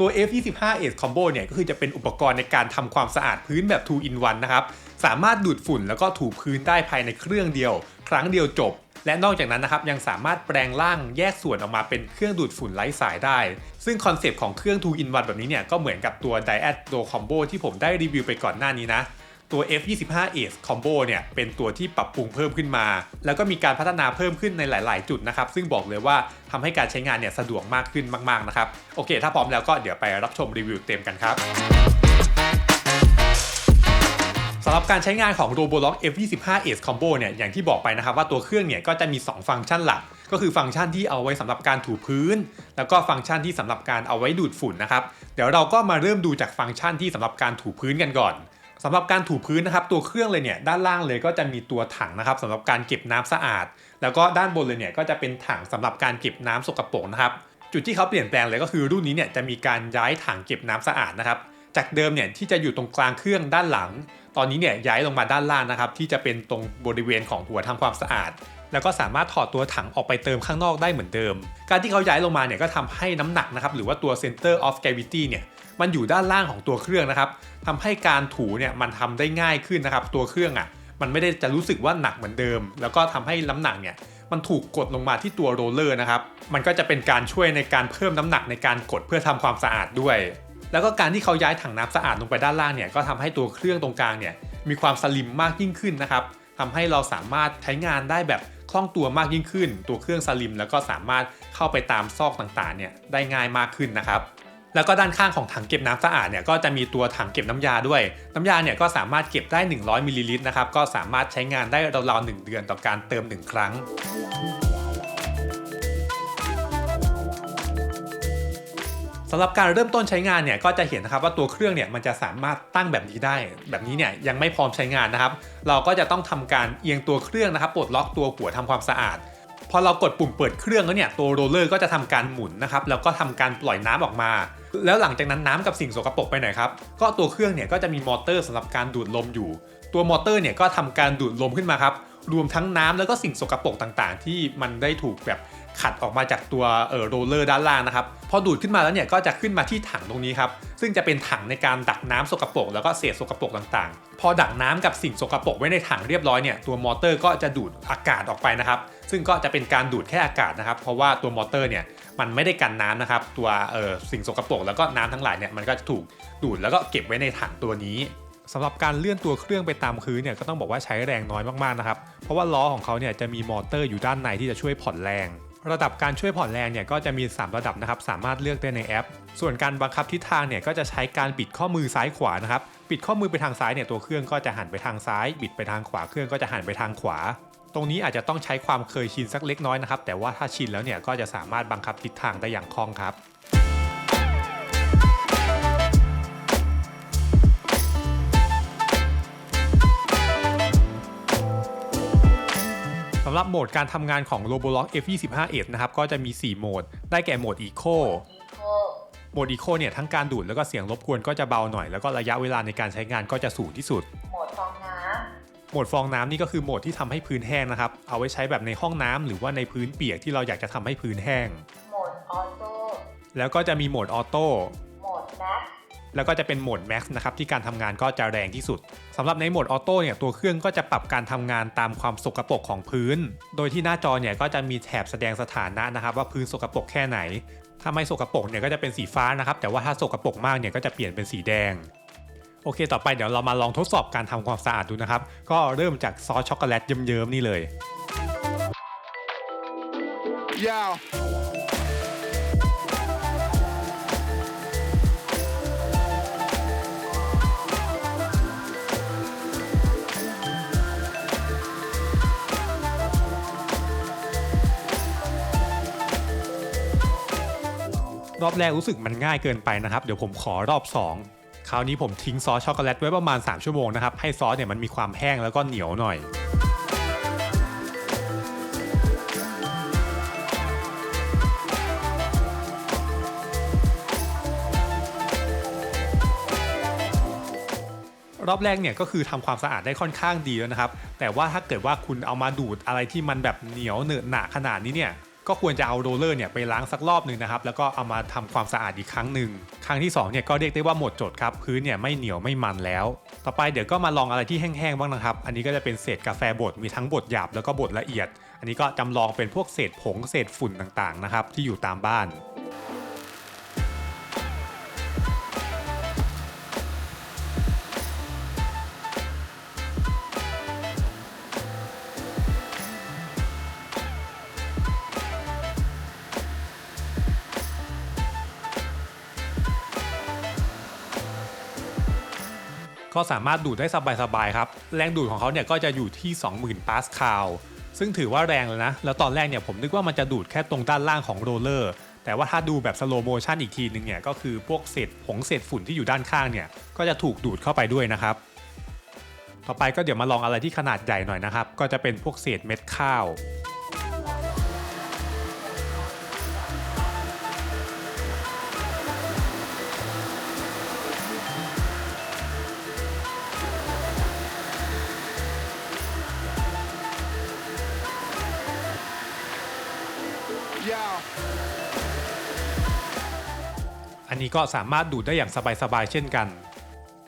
ตัว F25 Ace Combo เนี่ยก็คือจะเป็นอุปกรณ์ในการทำความสะอาดพื้นแบบ 2 in 1นะครับ สามารถดูดฝุ่นแล้วก็ถูพื้นได้ภายในเครื่องเดียว ครั้งเดียวจบ และนอกจากนั้นนะครับยังสามารถแปลงร่างแยกส่วนออกมาเป็นเครื่องดูดฝุ่นไร้สายได้ ซึ่งคอนเซปต์ของเครื่อง 2 in 1แบบนี้เนี่ยก็เหมือนกับตัว Diad Duo Combo ที่ผมได้รีวิวไปก่อนหน้านี้นะ ตัว F25 Ace Combo เนี่ยเป็นตัวที่ปรับปรุงเพิ่มขึ้นมา แล้วก็มีการพัฒนาเพิ่มขึ้นในหลาย ๆ จุดนะครับ ซึ่งบอกเลยว่าทำให้การใช้งานเนี่ยสะดวกมากขึ้นมาก ๆ นะครับ โอเค ถ้าพร้อมแล้วก็เดี๋ยวไปรับชมรีวิวเต็มกันครับสำหรับการใช้งานของ Robolock F25 Ace Combo เนี่ยอย่างที่บอกไปนะครับว่าตัวเครื่องเนี่ยก็จะมี 2 ฟังก์ชันหลัก ก็คือฟังก์ชันที่เอาไว้สำหรับการถูพื้น แล้วก็ฟังก์ชันที่สำหรับการเอาไว้ดูดฝุ่นนะครับ เดี๋ยวเราก็มาเริ่มดูจากฟังก์ชันที่สำหรับการถูพื้นกันก่อน สำหรับการถูพื้นนะครับ ตัวเครื่องเลยเนี่ยด้านล่างเลยก็จะมีตัวถังนะครับสำหรับการเก็บน้ำสะอาด แล้วก็ด้านบนเลยเนี่ยก็จะเป็นถังสำหรับการเก็บน้ำสกปรกนะครับจุดที่เขาเปลี่ยนแปลงเลยก็คือรุ่นนี้เนี่ยจะมีการย้ายถังเก็บน้ำสะอาดนะครับจากเดิมเนี่ยที่จะอยู่ตรงกลางเครื่องด้านหลัง ตอนนี้เนี่ยย้ายลงมาด้านล่างนะครับที่จะเป็นตรงบริเวณของหัวทำความสะอาด แล้วก็สามารถถอดตัวถังออกไปเติมข้างนอกได้เหมือนเดิม การที่เขาย้ายลงมาเนี่ยก็ทำให้น้ำหนักนะครับหรือว่าตัว center of gravity เนี่ย มันอยู่ด้านล่างของตัวเครื่องนะครับทำให้การถูเนี่ยมันทำได้ง่ายขึ้นนะครับ ตัวเครื่องอะมันไม่ได้จะรู้สึกว่าหนักเหมือนเดิม แล้วก็ทำให้น้ำหนักเนี่ยมันถูกกดลงมาที่ตัวโรลเลอร์นะครับ มันก็จะเป็นการช่วยในการเพิ่มน้ำหนักในการกดเพื่อทำความสะอาดด้วย แล้วก็การที่เขาย้ายถังน้ำสะอาดลงไปด้านล่างเนี่ยก็ทำให้ตัวเครื่องตรงกลางเนี่ยมีความสลิมมากยิ่งขึ้นนะครับทำให้เราสามารถใช้งานได้แบบคล่องตัวมากยิ่งขึ้น ตัวเครื่องสลิมแล้วก็สามารถเข้าไปตามซอกต่างๆเนี่ยได้ง่ายมากขึ้นนะครับ แล้วก็ด้านข้างของถังเก็บน้ำสะอาดเนี่ยก็จะมีตัวถังเก็บน้ำยาด้วย น้ำยาเนี่ยก็สามารถเก็บได้ 100มิลลิลิตรนะครับก็สามารถใช้งานได้ราวๆ1เดือนต่อการเติม 1 ครั้งสำหรับการเริ่มต้นใช้งานเนี่ยก็จะเห็นนะครับว่าตัวเครื่องเนี่ยมันจะสามารถตั้งแบบนี้ได้ แบบนี้เนี่ยยังไม่พร้อมใช้งานนะครับ เราก็จะต้องทำการเอียงตัวเครื่องนะครับปลดล็อกตัวหัวทำความสะอาด พอเรากดปุ่มเปิดเครื่องแล้วเนี่ยตัวโรลเลอร์ก็จะทำการหมุนนะครับแล้วก็ทำการปล่อยน้ำออกมา แล้วหลังจากนั้นน้ำกับสิ่งสกปรกไปไหนครับก็ตัวเครื่องเนี่ยก็จะมีมอเตอร์สำหรับการดูดลมอยู่ ตัวมอเตอร์เนี่ยก็ทำการดูดลมขึ้นมาครับรวมทั้งน้ำแล้วก็สิ่งสกปรกต่างๆ ที่มันได้ถูกแบบ ขัดออกมาจากตัวเออโรลเลอร์ด้านล่างนะครับ พอดูดขึ้นมาแล้วเนี่ยก็จะขึ้นมาที่ถังตรงนี้ครับ ซึ่งจะเป็นถังในการดักน้ำสกปรกแล้วก็เศษสกปรกต่างๆ พอดักน้ำกับสิ่งสกปรกไว้ในถังเรียบร้อยเนี่ยตัวมอเตอร์ก็จะดูดอากาศออกไปนะครับ ซึ่งก็จะเป็นการดูดแค่อากาศนะครับ เพราะว่าตัวมอเตอร์เนี่ยมันไม่ได้กันน้ำนะครับ ตัวเออสิ่งสกปรกแล้วก็น้ำทั้งหลายเนี่ยมันก็จะถูกดูดแล้วก็เก็บไว้ในถังตัวนี้สำหรับการเลื่อนตัวเครื่องไปตามพื้นเนี่ยก็ต้องบอกว่าใช้แรงน้อยมากๆนะครับ เพราะว่าล้อของเขาเนี่ยจะมีมอเตอร์อยู่ด้านในที่จะช่วยผ่อนแรง ระดับการช่วยผ่อนแรงเนี่ยก็จะมี 3 ระดับนะครับ สามารถเลือกได้ในแอป ส่วนการบังคับทิศทางเนี่ยก็จะใช้การบิดข้อมือซ้ายขวานะครับปิดข้อมือไปทางซ้ายเนี่ยตัวเครื่องก็จะหันไปทางซ้าย บิดไปทางขวาเครื่องก็จะหันไปทางขวา ตรงนี้อาจจะต้องใช้ความเคยชินสักเล็กน้อยนะครับ แต่ว่าถ้าชินแล้วเนี่ยก็จะสามารถบังคับทิศทางได้อย่างคล่องครับำหรับโหมดการทำงานของ Robolock F25 Edge นะครับ ก็จะมี 4 โหมด ได้แก่โหมด Eco โหมด Eco เนี่ย ทั้งการดูดแล้วก็เสียงรบกวนก็จะเบาหน่อย แล้วก็ระยะเวลาในการใช้งานก็จะสูงที่สุด โหมดฟองน้โหมดฟองน้ำนี่ก็คือโหมดที่ทำให้พื้นแห้งนะครับ เอาไว้ใช้แบบในห้องน้ำหรือว่าในพื้นเปียกที่เราอยากจะทำให้พื้นแห้งำโหมดออโต้แล้วก็จะมีโหมดออโต้โหมดแม็ก แล้วก็จะเป็นโหมด Max นะครับที่การทำงานก็จะแรงที่สุดสำหรับในโหมดออโต้เนี่ยตัวเครื่องก็จะปรับการทำงานตามความสกปรกของพื้น โดยที่หน้าจอเนี่ยก็จะมีแถบแสดงสถานะนะครับ ว่าพื้นสกปรกแค่ไหน ถ้าไม่สกปรกเนี่ยก็จะเป็นสีฟ้านะครับ แต่ว่าถ้าสกปรกมากเนี่ยก็จะเปลี่ยนเป็นสีแดงโอเค ต่อไปเดี๋ยวเรามาลองทดสอบการทำความสะอาดดูนะครับ ก็เริ่มจากซอสช็อกโกแลตเยิ้มๆนี่เลย Yo. รอบแรกรู้สึกมันง่ายเกินไปนะครับ เดี๋ยวผมขอรอบ 2 คราวนี้ผมทิ้งซอสช็อกโกแลตไว้ประมาณ 3 ชั่วโมงนะครับ ให้ซอสเนี่ยมันมีความแห้งแล้วก็เหนียวหน่อยรอบแรกเนี่ยก็คือทำความสะอาดได้ค่อนข้างดีแล้วนะครับ แต่ว่าถ้าเกิดว่าคุณเอามาดูดอะไรที่มันแบบเหนียวเหนอะหนะขนาดนี้เนี่ย ก็ควรจะเอาโรลเลอร์เนี่ยไปล้างสักรอบหนึ่งนะครับแล้วก็เอามาทำความสะอาดอีกครั้งหนึ่งครั้งที่สองเนี่ยก็เรียกได้ว่าหมดจดครับพื้นเนี่ยไม่เหนียวไม่มันแล้ว ต่อไปเดี๋ยวก็มาลองอะไรที่แห้งๆบ้างนะครับ อันนี้ก็จะเป็นเศษกาแฟบดมีทั้งบดหยาบแล้วก็บดละเอียด อันนี้ก็จำลองเป็นพวกเศษผงเศษฝุ่นต่างๆนะครับที่อยู่ตามบ้าน ก็สามารถดูดได้สบายๆครับ แรงดูดของเขาเนี่ยก็จะอยู่ที่ 20,000 ปาสคาล ซึ่งถือว่าแรงเลยนะ แล้วตอนแรกเนี่ยผมนึกว่ามันจะดูดแค่ตรงด้านล่างของโรลเลอร์ แต่ว่าถ้าดูแบบสโลโมชันอีกทีนึงเนี่ยก็คือพวกเศษผงเศษฝุ่นที่อยู่ด้านข้างเนี่ยก็จะถูกดูดเข้าไปด้วยนะครับ ต่อไปก็เดี๋ยวมาลองอะไรที่ขนาดใหญ่หน่อยนะครับ ก็จะเป็นพวกเศษเม็ดข้าว นี้ก็สามารถดูดได้อย่างสบายๆเช่นกัน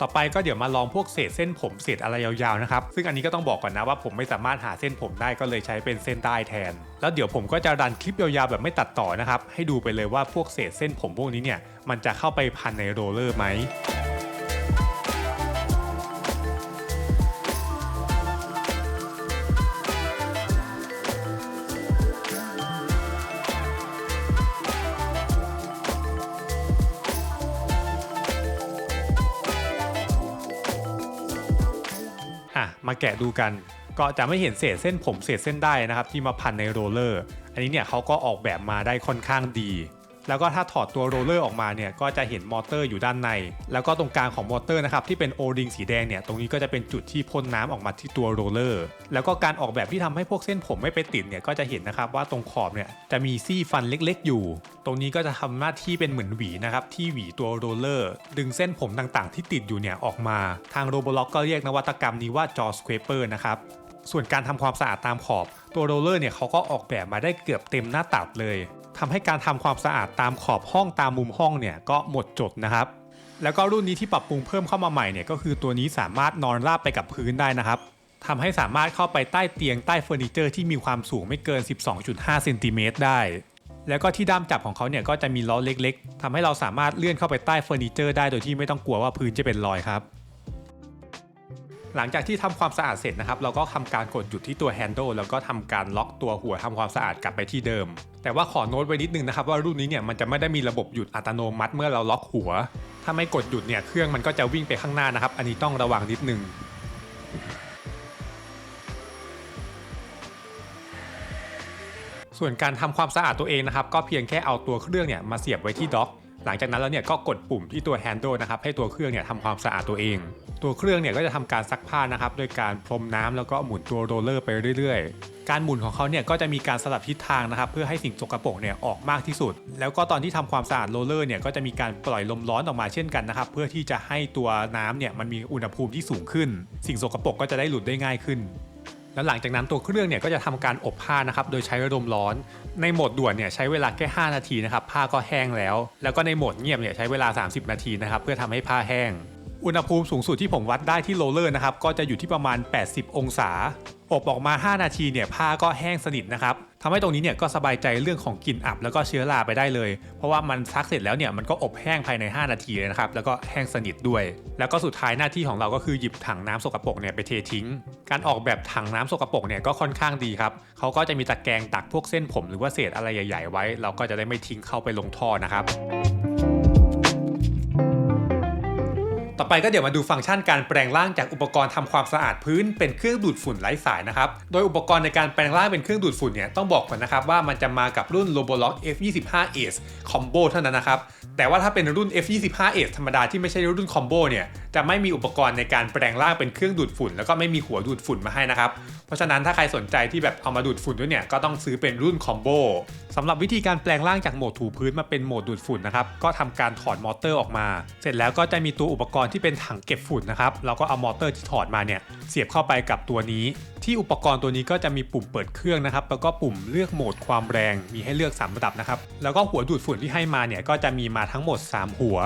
ต่อไปก็เดี๋ยวมาลองพวกเศษเส้นผมเศษอะไรยาวๆนะครับซึ่งอันนี้ก็ต้องบอกก่อนนะว่าผมไม่สามารถหาเส้นผมได้ก็เลยใช้เป็นเส้นได้แทน แล้วเดี๋ยวผมก็จะรันคลิปยาวๆแบบไม่ตัดต่อนะครับให้ดูไปเลยว่าพวกเศษเส้นผมพวกนี้เนี่ยมันจะเข้าไปพันในโรลเลอร์ไหม แกะดูกัน ก็จะไม่เห็นเศษเส้นผมเศษเส้นได้นะครับ ที่มาพันในโรลเลอร์ อันนี้เนี่ยเขาก็ออกแบบมาได้ค่อนข้างดี แล้วก็ถ้าถอดตัวโรลเลอร์ออกมาเนี่ยก็จะเห็นมอเตอร์อยู่ด้านใน แล้วก็ตรงกลางของมอเตอร์นะครับที่เป็นโอริงสีแดงเนี่ยตรงนี้ก็จะเป็นจุดที่พ่นน้ำออกมาที่ตัวโรลเลอร์ แล้วก็การออกแบบที่ทำให้พวกเส้นผมไม่ไปติดเนี่ยก็จะเห็นนะครับว่าตรงขอบเนี่ยจะมีซี่ฟันเล็กๆ อยู่ ตรงนี้ก็จะทำหน้าที่เป็นเหมือนหวีนะครับที่หวีตัวโรลเลอร์ ดึงเส้นผมต่างๆ ที่ติดอยู่เนี่ยออกมา ทางโรบล็อกก็เรียกนวัตกรรมนี้ว่าจอสเควเปอร์นะครับส่วนการทำความสะอาดตามขอบตัวโรลเลอร์เนี่ยเขาก็ออกแบบมาได้เกือบเต็มหน้าตัดเลย ทำให้การทำความสะอาดตามขอบห้องตามมุมห้องเนี่ยก็หมดจดนะครับ แล้วก็รุ่นนี้ที่ปรับปรุงเพิ่มเข้ามาใหม่เนี่ยก็คือตัวนี้สามารถนอนราบไปกับพื้นได้นะครับทำให้สามารถเข้าไปใต้เตียงใต้เฟอร์นิเจอร์ที่มีความสูงไม่เกิน 12.5เซนติเมตรได้ แล้วก็ที่ด้ามจับของเขาเนี่ยก็จะมีล้อเล็ก ๆทำให้เราสามารถเลื่อนเข้าไปใต้เฟอร์นิเจอร์ได้โดยที่ไม่ต้องกลัวว่าพื้นจะเป็นรอยครับ หลังจากที่ทำความสะอาดเสร็จนะครับ เราก็ทำการกดหยุดที่ตัวแฮนด์ลแล้วก็ทำการล็อกตัวหัวทำความสะอาดกลับไปที่เดิม แต่ว่าขอโน้ตไว้นิดนึงนะครับว่ารุ่นนี้เนี่ยมันจะไม่ได้มีระบบหยุดอัตโนมัติเมื่อเราล็อกหัว ถ้าไม่กดหยุดเนี่ยเครื่องมันก็จะวิ่งไปข้างหน้านะครับ อันนี้ต้องระวังนิดนึงส่วนการทำความสะอาดตัวเองนะครับ ก็เพียงแค่เอาตัวเครื่องเนี่ยมาเสียบไว้ที่ด็อก หลังจากนั้นแล้วเนี่ยก็กดปุ่มที่ตัวแฮนด์ลนะครับให้ตัวเครื่องเนี่ยทำความสะอาดตัวเอง ตัวเครื่องเนี่ยก็จะทำการซักผ้านะครับโดยการพรมน้ำแล้วก็หมุนตัวโรลเลอร์ไปเรื่อยๆ การหมุนของเขาเนี่ยก็จะมีการสลับทิศทางนะครับเพื่อให้สิ่งสกปรกเนี่ยออกมากที่สุด แล้วก็ตอนที่ทำความสะอาดโรลเลอร์เนี่ยก็จะมีการปล่อยลมร้อนออกมาเช่นกันนะครับเพื่อที่จะให้ตัวน้ำเนี่ยมันมีอุณหภูมิที่สูงขึ้น สิ่งสกปรกก็จะได้หลุดได้ง่ายขึ้น แล้วหลังจากนั้นตัวเครื่องเนี่ยก็จะทำการอบผ้านะครับโดยใช้ลมร้อน ในโหมดด่วนเนี่ยใช้เวลาแค่ 5 นาทีนะครับผ้าก็แห้งแล้ว แล้วก็ในโหมดเงียบเนี่ยใช้เวลา 30 นาทีนะครับเพื่อทำให้ผ้าแห้ง อุณหภูมิสูงสุดที่ผมวัดได้ที่โรลเลอร์นะครับก็จะอยู่ที่ประมาณ 80 องศา อบออกมา 5 นาทีเนี่ยผ้าก็แห้งสนิทนะครับ ทำให้ตรงนี้เนี่ยก็สบายใจเรื่องของกลิ่นอับแล้วก็เชื้อราไปได้เลย เพราะว่ามันซักเสร็จแล้วเนี่ยมันก็อบแห้งภายใน 5 นาทีเลยนะครับแล้วก็แห้งสนิทด้วย แล้วก็สุดท้ายหน้าที่ของเราก็คือหยิบถังน้ำสกปรกเนี่ยไปเททิ้ง การออกแบบถังน้ำสกปรกเนี่ยก็ค่อนข้างดีครับเขาก็จะมีตะแกรงตักพวกเส้นผม หรือว่าเศษอะไรใหญ่ ๆ ไว้ เราก็จะได้ไม่ทิ้งเข้าไปลงท่อนะครับ ต่อไปก็เดี๋ยวมาดูฟังก์ชันการแปลงร่างจากอุปกรณ์ทำความสะอาดพื้นเป็นเครื่องดูดฝุ่นไร้สายนะครับ โดยอุปกรณ์ในการแปลงร่างเป็นเครื่องดูดฝุ่นเนี่ยต้องบอกก่อนนะครับว่ามันจะมากับรุ่น Robolock F25s Combo เท่านั้นนะครับ แต่ว่าถ้าเป็นรุ่น F25s ธรรมดาที่ไม่ใช่รุ่น Combo เนี่ย จะไม่มีอุปกรณ์ในการแปลงร่างเป็นเครื่องดูดฝุ่น แล้วก็ไม่มีหัวดูดฝุ่นมาให้นะครับ เพราะฉะนั้นถ้าใครสนใจที่แบบเอามาดูดฝุ่นด้วยเนี่ยก็ต้องซื้อเป็นรุ่นคอมโบสำหรับวิธีการแปลงร่างจากโหมดถูพื้นมาเป็นโหมดดูดฝุ่นนะครับก็ทำการถอดมอเตอร์ออกมา เสร็จแล้วก็จะมีตัวอุปกรณ์ที่เป็นถังเก็บฝุ่นนะครับเราก็เอามอเตอร์ที่ถอดมาเนี่ยเสียบเข้าไปกับตัวนี้ ที่อุปกรณ์ตัวนี้ก็จะมีปุ่มเปิดเครื่องนะครับแล้วก็ปุ่มเลือกโหมดความแรงมีให้เลือกสามระดับนะครับแล้วก็หัวดูดฝุ่นที่ให้มาเนี่ยก็จะมีมาทั้งหมด 3 หัว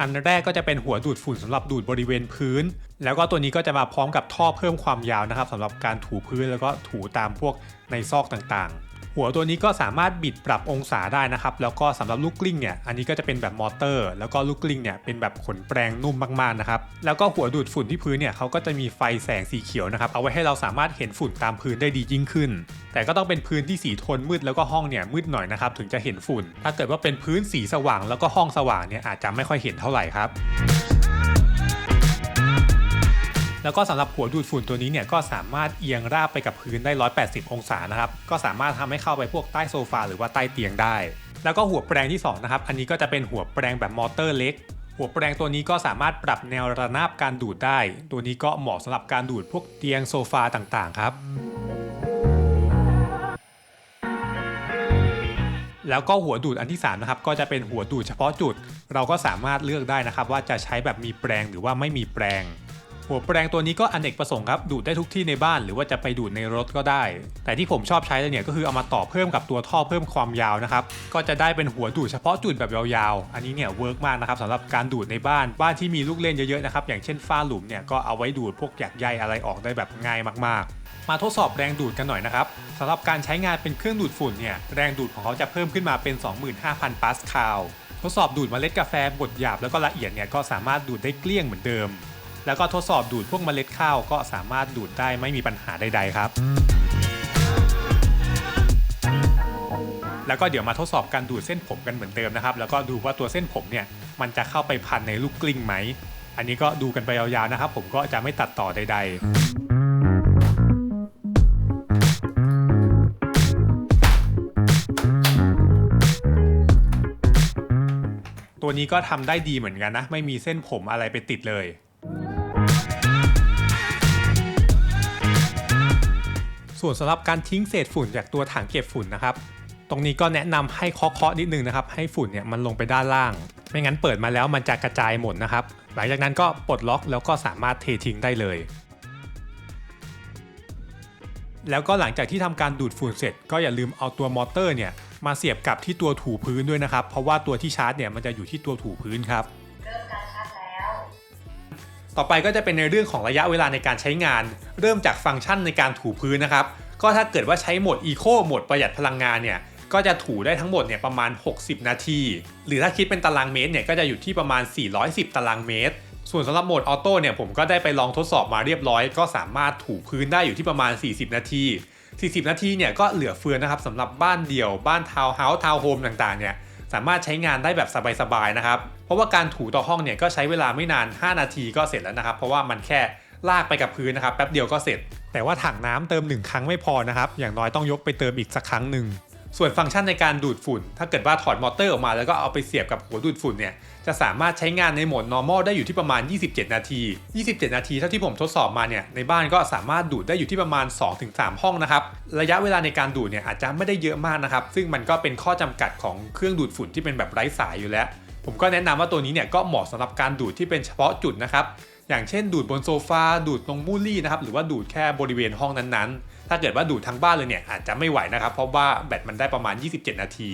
อันแรกก็จะเป็นหัวดูดฝุ่นสำหรับดูดบริเวณพื้น แล้วก็ตัวนี้ก็จะมาพร้อมกับท่อเพิ่มความยาวนะครับสำหรับการถูพื้นแล้วก็ถูตามพวกในซอกต่างๆ หัวตัวนี้ก็สามารถบิดปรับองศาได้นะครับ แล้วก็สำหรับลูกกลิ้งเนี่ยอันนี้ก็จะเป็นแบบมอเตอร์ แล้วก็ลูกกลิ้งเนี่ยเป็นแบบขนแปรงนุ่มมากๆนะครับแล้วก็หัวดูดฝุ่นที่พื้นเนี่ยเขาก็จะมีไฟแสงสีเขียวนะครับเอาไว้ให้เราสามารถเห็นฝุ่นตามพื้นได้ดียิ่งขึ้น แต่ก็ต้องเป็นพื้นที่สีโทนมืดแล้วก็ห้องเนี่ยมืดหน่อยนะครับถึงจะเห็นฝุ่น ถ้าเกิดว่าเป็นพื้นสีสว่างแล้วก็ห้องสว่างเนี่ยอาจจะไม่ค่อยเห็นเท่าไหร่ครับ แล้วก็สำหรับหัวดูดฝุ่นตัวนี้เนี่ยก็สามารถเอียงราบไปกับพื้นได้ 180 องศานะครับ ก็สามารถทำให้เข้าไปพวกใต้โซฟาหรือว่าใต้เตียงได้ แล้วก็หัวแปรงที่2นะครับ อันนี้ก็จะเป็นหัวแปรงแบบมอเตอร์เล็ก หัวแปรงตัวนี้ก็สามารถปรับแนวระนาบการดูดได้ ตัวนี้ก็เหมาะสำหรับการดูดพวกเตียงโซฟาต่างๆครับแล้วก็หัวดูดอันที่3นะครับก็จะเป็นหัวดูดเฉพาะจุด เราก็สามารถเลือกได้นะครับว่าจะใช้แบบมีแปรงหรือว่าไม่มีแปรง หัวแปรงตัวนี้ก็อนเนกประสงค์ครับดูดได้ทุกที่ในบ้านหรือว่าจะไปดูดในรถก็ได้ แต่ที่ผมชอบใช้เลยเนี่ยก็คือเอามาต่อเพิ่มกับตัวท่อเพิ่มความยาวนะครับก็จะได้เป็นหัวดูดเฉพาะจุดแบบยาวๆ อันนี้เนี่ยเวิร์กมากนะครับสำหรับการดูดในบ้านบ้านที่มีลูกเล่นเยอะๆนะครับอย่างเช่นฝ้าหลุมเนี่ยก็เอาไว้ดูดพวกหยักใยอะไรออกได้แบบง่ายมากๆมาทดสอบแรงดูดกันหน่อยนะครับสำหรับการใช้งานเป็นเครื่องดูดฝุ่นเนี่ยแรงดูดของเขาจะเพิ่มขึ้นมาเป็น 25,000 ปาสคาลทดสอบดูดเมล็ดกาแฟบดหยาบแล้วก็ละเอียดเนี่ยก็สามารถดูดได้เกลี้ยงเหมือนเดิม แล้วก็ทดสอบดูดพวกเมล็ดข้าวก็สามารถดูดได้ไม่มีปัญหาใด ๆ ครับ แล้วก็เดี๋ยวมาทดสอบการดูดเส้นผมกันเหมือนเดิมนะครับ แล้วก็ดูว่าตัวเส้นผมเนี่ยมันจะเข้าไปพันในลูกกลิ้งไหม อันนี้ก็ดูกันไปยาวๆนะครับ ผมก็จะไม่ตัดต่อใดๆตัวนี้ก็ทำได้ดีเหมือนกันนะ ไม่มีเส้นผมอะไรไปติดเลย ส่วนสำหรับการทิ้งเศษฝุ่นจากตัวถังเก็บฝุ่นนะครับ ตรงนี้ก็แนะนำให้เคาะๆนิดนึงนะครับ ให้ฝุ่นเนี่ยมันลงไปด้านล่าง ไม่งั้นเปิดมาแล้วมันจะกระจายหมดนะครับ หลังจากนั้นก็ปลดล็อกแล้วก็สามารถเททิ้งได้เลย แล้วก็หลังจากที่ทำการดูดฝุ่นเสร็จ ก็อย่าลืมเอาตัวมอเตอร์เนี่ยมาเสียบกับที่ตัวถูพื้นด้วยนะครับ เพราะว่าตัวที่ชาร์จเนี่ยมันจะอยู่ที่ตัวถูพื้นครับเริ่มการ ต่อไปก็จะเป็นในเรื่องของระยะเวลาในการใช้งาน เริ่มจากฟังก์ชันในการถูพื้นนะครับ ก็ถ้าเกิดว่าใช้โหมด Eco โหมดประหยัดพลังงานเนี่ยก็จะถูได้ทั้งหมดเนี่ยประมาณ 60 นาที หรือถ้าคิดเป็นตารางเมตรเนี่ยก็จะอยู่ที่ประมาณ 410 ตารางเมตร ส่วนสำหรับโหมดออโต้เนี่ยผมก็ได้ไปลองทดสอบมาเรียบร้อย ก็สามารถถูพื้นได้อยู่ที่ประมาณ 40 นาที 40 นาทีเนี่ยก็เหลือเฟือนะครับสำหรับบ้านเดี่ยวบ้านทาวน์เฮาส์ทาวน์โฮมต่างๆเนี่ย สามารถใช้งานได้แบบสบายๆนะครับ เพราะว่าการถูต่อห้องเนี่ยก็ใช้เวลาไม่นาน 5 นาทีก็เสร็จแล้วนะครับ เพราะว่ามันแค่ลากไปกับพื้นนะครับแป๊บเดียวก็เสร็จ แต่ว่าถังน้ำเติม 1 ครั้งไม่พอนะครับ อย่างน้อยต้องยกไปเติมอีกสักครั้งหนึ่งส่วนฟังก์ชันในการดูดฝุ่น ถ้าเกิดว่าถอดมอเตอร์ออกมาแล้วก็เอาไปเสียบกับหัวดูดฝุ่นเนี่ย จะสามารถใช้งานในโหมด normal ได้อยู่ที่ประมาณ 27 นาที 27 นาทีเท่าที่ผมทดสอบมาเนี่ยในบ้านก็สามารถดูดได้อยู่ที่ประมาณ 2-3 ห้องนะครับ ระยะเวลาในการดูดเนี่ยอาจจะไม่ได้เยอะมากนะครับ ซึ่งมันก็เป็นข้อจำกัดของเครื่องดูดฝุ่นที่เป็นแบบไร้สายอยู่แล้ว ผมก็แนะนำว่าตัวนี้เนี่ยก็เหมาะสำหรับการดูดที่เป็นเฉพาะจุดนะครับอย่างเช่นดูดบนโซฟาดูดตรงมูลลี่นะครับหรือว่าดูดแค่บริเวณห้องนั้นๆ ถ้าเกิดว่าดูดทั้งบ้านเลยเนี่ยอาจจะไม่ไหวนะครับ เพราะว่าแบตมันได้ประมาณ 27 นาที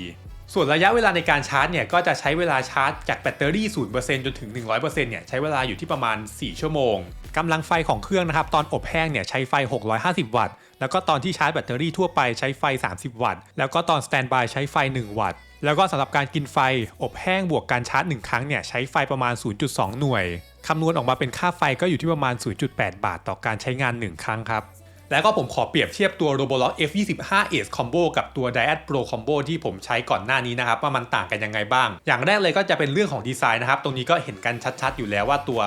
ส่วนระยะเวลาในการชาร์จเนี่ยก็จะใช้เวลาชาร์จจากแบตเตอรี่ 0%จนถึง 100%เนี่ยใช้เวลาอยู่ที่ประมาณ 4 ชั่วโมงกำลังไฟของเครื่องนะครับ ตอนอบแห้งเนี่ยใช้ไฟ 650 วัตต์ แล้วก็ตอนที่ชาร์จแบตเตอรี่ทั่วไปใช้ไฟ 30 วัตต์ แล้วก็ตอนสแตนบายใช้ไฟ 1 วัตต์ แล้วก็สำหรับการกินไฟอบแห้งบวกการชาร์จ 1 ครั้งเนี่ยใช้ไฟประมาณ 0.2 หน่วยคำนวณออกมาเป็นค่าไฟก็อยู่ที่ประมาณ 0.8 บาท ต่อการใช้งาน 1 ครั้งครับ แล้วก็ผมขอเปรียบเทียบตัว Roborock F25 Ace Combo กับตัว Diad Pro Combo ที่ผมใช้ก่อนหน้านี้นะครับ ว่ามันต่างกันยังไงบ้าง อย่างแรกเลยก็จะเป็นเรื่องของดีไซน์นะครับ ตรงนี้ก็เห็นกันชัดๆ อยู่แล้วว่าตัว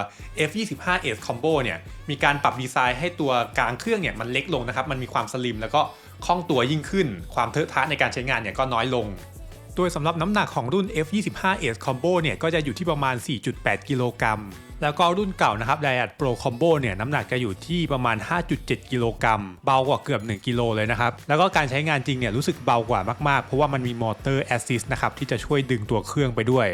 F25 Ace Combo เนี่ยมีการปรับดีไซน์ให้ตัวกลางเครื่องเนี่ยมันเล็กลงนะครับมันมีความสลิมแล้วก็คล่องตัวยิ่งขึ้น ความเทอะทะในการใช้งานเนี่ยก็น้อยลงโดยสำหรับน้ำหนักของรุ่น F25 Ace Combo เนี่ยก็จะอยู่ที่ประมาณ 4.8 กิโลกรัม แล้วก็รุ่นเก่านะครับ Diad Pro Combo เนี่ยน้ำหนักจะอยู่ที่ประมาณ 5.7 กิโลกรัมเบากว่าเกือบ 1 กิโลเลยนะครับ แล้วก็การใช้งานจริงเนี่ยรู้สึกเบากว่ามากๆ เพราะว่ามันมีมอเตอร์ Assist นะครับที่จะช่วยดึงตัวเครื่องไปด้วย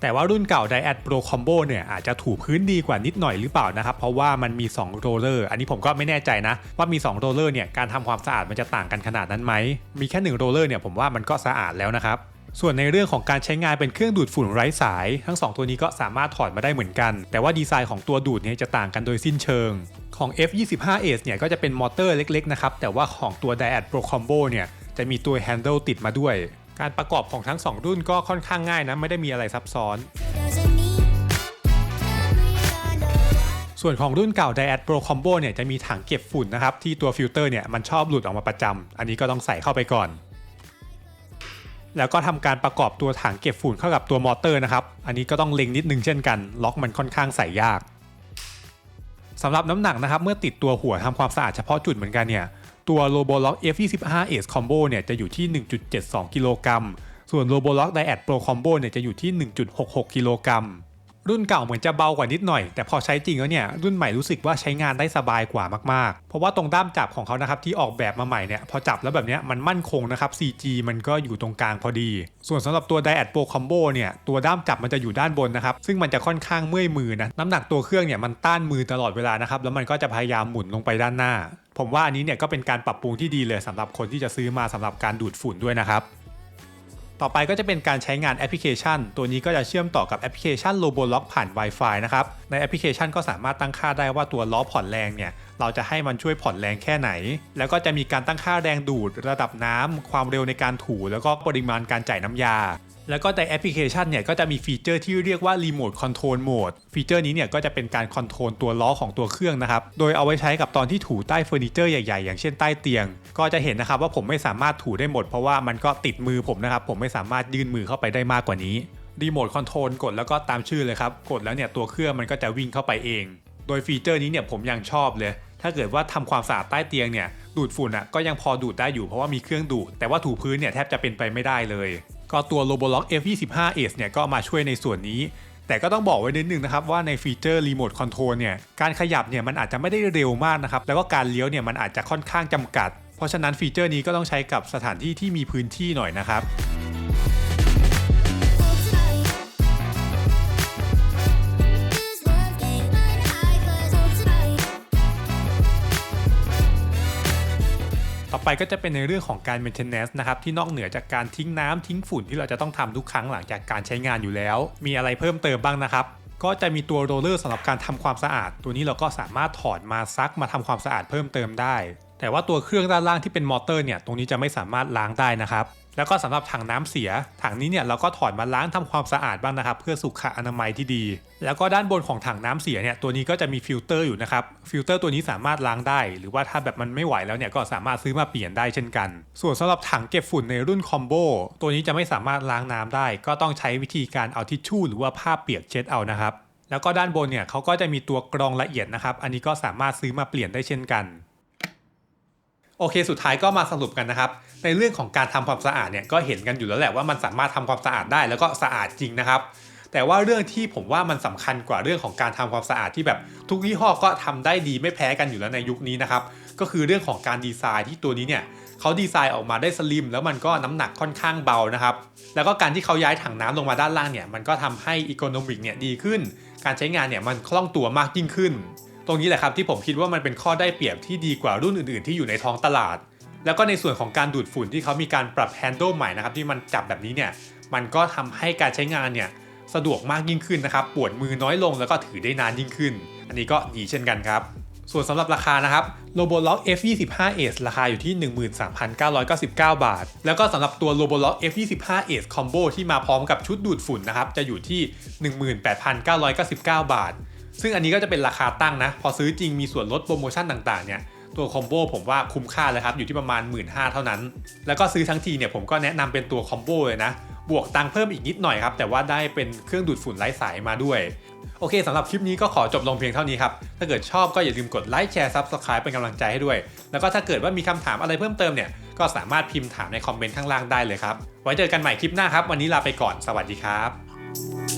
แต่ว่ารุ่นเก่า Diad Pro Combo เนี่ยอาจจะถูพื้นดีกว่านิดหน่อยหรือเปล่านะครับ เพราะว่ามันมี2โรลเลอร์อันนี้ผมก็ไม่แน่ใจนะ ว่ามี2โรลเลอร์เนี่ยการทำความสะอาดมันจะต่างกันขนาดนั้นไหมมีแค่1โรลเลอร์เนี่ยผมว่ามันก็สะอาดแล้วนะครับ ส่วนในเรื่องของการใช้งานเป็นเครื่องดูดฝุ่นไร้สาย ทั้ง 2 ตัวนี้ก็สามารถถอดมาได้เหมือนกัน แต่ว่าดีไซน์ของตัวดูดเนี่ยจะต่างกันโดยสิ้นเชิง ของ F25 Ace เนี่ยก็จะเป็นมอเตอร์เล็กๆนะครับแต่ว่าของตัว Diad Pro Combo เนี่ยจะมีตัว handle ติดมาด้วย การประกอบของทั้ง 2 รุ่นก็ค่อนข้างง่ายนะไม่ได้มีอะไรซับซ้อนส่วนของรุ่นเก่า Diad Pro Combo เนี่ยจะมีถังเก็บฝุ่นนะครับที่ตัวฟิลเตอร์เนี่ยมันชอบหลุดออกมาประจำอันนี้ก็ต้องใส่เข้าไปก่อน แล้วก็ทำการประกอบตัวถังเก็บฝุ่นเข้ากับตัวมอเตอร์นะครับ อันนี้ก็ต้องเล็งนิดนึงเช่นกัน ล็อกมันค่อนข้างใส่ยากสำหรับน้ำหนักนะครับ เมื่อติดตัวหัวทำความสะอาดเฉพาะจุดเหมือนกันเนี่ย ตัว Robolock F25 Ace Combo เนี่ยจะอยู่ที่ 1.72 กิโลกรัม ส่วน Robolock Diad Pro Combo เนี่ยจะอยู่ที่ 1.66 กิโลกรัม รุ่นเก่าเหมือนจะเบากว่านิดหน่อย แต่พอใช้จริงแล้วเนี่ยรุ่นใหม่รู้สึกว่าใช้งานได้สบายกว่ามากๆ เพราะว่าตรงด้ามจับของเขานะครับที่ออกแบบมาใหม่เนี่ยพอจับแล้วแบบเนี้ยมันมั่นคงนะครับ CG มันก็อยู่ตรงกลางพอดี ส่วนสำหรับตัว Diad Pro Combo เนี่ยตัวด้ามจับมันจะอยู่ด้านบนนะครับซึ่งมันจะค่อนข้างเมื่อยมือนะน้ำหนักตัวเครื่องเนี่ยมันต้านมือตลอดเวลานะครับแล้วมันก็จะพยายามหมุนลงไปด้านหน้า ผมว่าอันนี้เนี่ยก็เป็นการปรับปรุงที่ดีเลยสำหรับคนที่จะซื้อมาสำหรับการดูดฝุ่นด้วยนะครับ ต่อไปก็จะเป็นการใช้งานแอปพลิเคชัน ตัวนี้ก็จะเชื่อมต่อกับแอปพลิเคชัน Robolock ผ่าน Wi-Fi นะครับ ในแอปพลิเคชันก็สามารถตั้งค่าได้ว่าตัวล้อผ่อนแรงเนี่ย เราจะให้มันช่วยผ่อนแรงแค่ไหน แล้วก็จะมีการตั้งค่าแรงดูด ระดับน้ำความเร็วในการถู แล้วก็ปริมาณการจ่ายน้ำยา แล้วก็ในแอปพลิเคชันเนี่ยก็จะมีฟีเจอร์ที่เรียกว่า Remote Control Mode ฟีเจอร์นี้เนี่ยก็จะเป็นการคอนโทรลตัวล้อของตัวเครื่องนะครับ โดยเอาไว้ใช้กับตอนที่ถูใต้เฟอร์นิเจอร์ใหญ่ๆ อย่างเช่นใต้เตียง ก็จะเห็นนะครับว่าผมไม่สามารถถูได้หมดเพราะว่ามันก็ติดมือผมนะครับ ผมไม่สามารถยื่นมือเข้าไปได้มากกว่านี้รีโมทคอนโทรลกดแล้วก็ตามชื่อเลยครับ กดแล้วเนี่ยตัวเครื่องมันก็จะวิ่งเข้าไปเอง โดยฟีเจอร์นี้เนี่ยผมยังชอบเลย ถ้าเกิดว่าทำความสะอาดใต้เตียงเนี่ยดูดฝุ่นอะก็ยังพอดูดได้อยู่เพราะว่ามีเครื่องดูดแต่ว่าถูพื้นเนี่ยแทบจะเป็นไปไม่ได้เลย ก็ตัว Robolock F25s เนี่ยก็มาช่วยในส่วนนี้ แต่ก็ต้องบอกไว้นิดนึงนะครับว่าในฟีเจอร์รีโมทคอนโทรลเนี่ยการขยับเนี่ยมันอาจจะไม่ได้เร็วมากนะครับแล้วก็การเลี้ยวเนี่ยมันอาจจะค่อนข้างจำกัด เพราะฉะนั้นฟีเจอร์นี้ก็ต้องใช้กับสถานที่ที่มีพื้นที่หน่อยนะครับ ไปก็จะเป็นในเรื่องของการ maintenance นะครับที่นอกเหนือจากการทิ้งน้ำทิ้งฝุ่นที่เราจะต้องทำทุกครั้งหลังจากการใช้งานอยู่แล้ว มีอะไรเพิ่มเติมบ้างนะครับก็จะมีตัวโรลเลอร์สำหรับการทำความสะอาด ตัวนี้เราก็สามารถถอดมาซักมาทำความสะอาดเพิ่มเติมได้ แต่ว่าตัวเครื่องด้านล่างที่เป็นมอเตอร์เนี่ยตรงนี้จะไม่สามารถล้างได้นะครับ แล้วก็สำหรับถังน้ำเสีย ถังนี้เนี่ยเราก็ถอดมาล้างทำความสะอาดบ้างนะครับ เพื่อสุขอนามัยที่ดี แล้วก็ด้านบนของถังน้ำเสียเนี่ยตัวนี้ก็จะมีฟิลเตอร์อยู่นะครับฟิลเตอร์ตัวนี้สามารถล้างได้ หรือว่าถ้าแบบมันไม่ไหวแล้วเนี่ยก็สามารถซื้อมาเปลี่ยนได้เช่นกัน ส่วนสำหรับถังเก็บฝุ่นในรุ่นคอมโบตัวนี้จะไม่สามารถล้างน้ำได้ ก็ต้องใช้วิธีการเอาทิชชู่หรือว่าผ้าเปียกเช็ดเอานะครับแล้วก็ด้านบนเนี่ยเขาก็จะมีตัวกรองละเอียดนะครับ อันนี้ก็สามารถซื้อมาเปลี่ยนได้เช่นกัน โอเค สุดท้ายก็มาสรุปกันนะครับ ในเรื่องของการทำความสะอาดเนี่ยก็เห็นกันอยู่แล้วแหละว่ามันสามารถทำความสะอาดได้แล้วก็สะอาดจริงนะครับ แต่ว่าเรื่องที่ผมว่ามันสำคัญกว่าเรื่องของการทำความสะอาดที่แบบทุกยี่ห้อก็ทำได้ดีไม่แพ้กันอยู่แล้วในยุคนี้นะครับ ก็คือเรื่องของการดีไซน์ที่ตัวนี้เนี่ยเขาดีไซน์ออกมาได้สลิม แล้วมันก็น้ำหนักค่อนข้างเบานะครับ แล้วก็การที่เขาย้ายถังน้ำลงมาด้านล่างเนี่ยมันก็ทำให้อีโคโนมิกเนี่ยดีขึ้น การใช้งานเนี่ยมันคล่องตัวมากยิ่งขึ้น ตรงนี้แหละครับที่ผมคิดว่ามันเป็นข้อได้เปรียบที่ดีกว่ารุ่นอื่นๆ ที่อยู่ในท้องตลาด แล้วก็ในส่วนของการดูดฝุ่นที่เขามีการปรับแฮนด์ลใหม่นะครับที่มันจับแบบนี้เนี่ยมันก็ทำให้การใช้งานเนี่ยสะดวกมากยิ่งขึ้นนะครับปวดมือน้อยลงแล้วก็ถือได้นานยิ่งขึ้น อันนี้ก็ดีเช่นกันครับ ส่วนสำหรับราคานะครับ Robolock F25 Ace ราคาอยู่ที่ 13,999 บาท แล้วก็สำหรับตัว Robolock F25 Ace Combo ที่มาพร้อมกับชุดดูดฝุ่นนะครับจะอยู่ที่ 18,999 บาท ซึ่งอันนี้ก็จะเป็นราคาตั้งนะ พอซื้อจริงมีส่วนลดโปรโมชั่นต่างๆเนี่ยตัวคอมโบผมว่าคุ้มค่าเลยครับอยู่ที่ประมาณ 1 5ื่นเท่านั้น แล้วก็ซื้อทั้งทีเนี่ยผมก็แนะนำเป็นตัวคอมโบเลยนะ บวกตังเพิ่มอีกนิดหน่อยครับ แต่ว่าได้เป็นเครื่องดูดฝุ่นไร้สายมาด้วย โอเคสำหรับคลิปนี้ก็ขอจบลงเพียงเท่านี้ครับ ถ้าเกิดชอบก็อย่าลืมกดไลค์แชร์ซับสไครป์เป็นกำลังใจให้ด้วย แล้วก็ถ้าเกิดว่ามีคำถามอะไรเพิ่มเติมเนี่ยก็สามารถพิมพ์ถามในคอมเมนต์ข้างล่างได้เลยครับไว้เจอกันใหม่คลิปหน้าครับวันนี้ลาไปก่อนสวัสดีครับ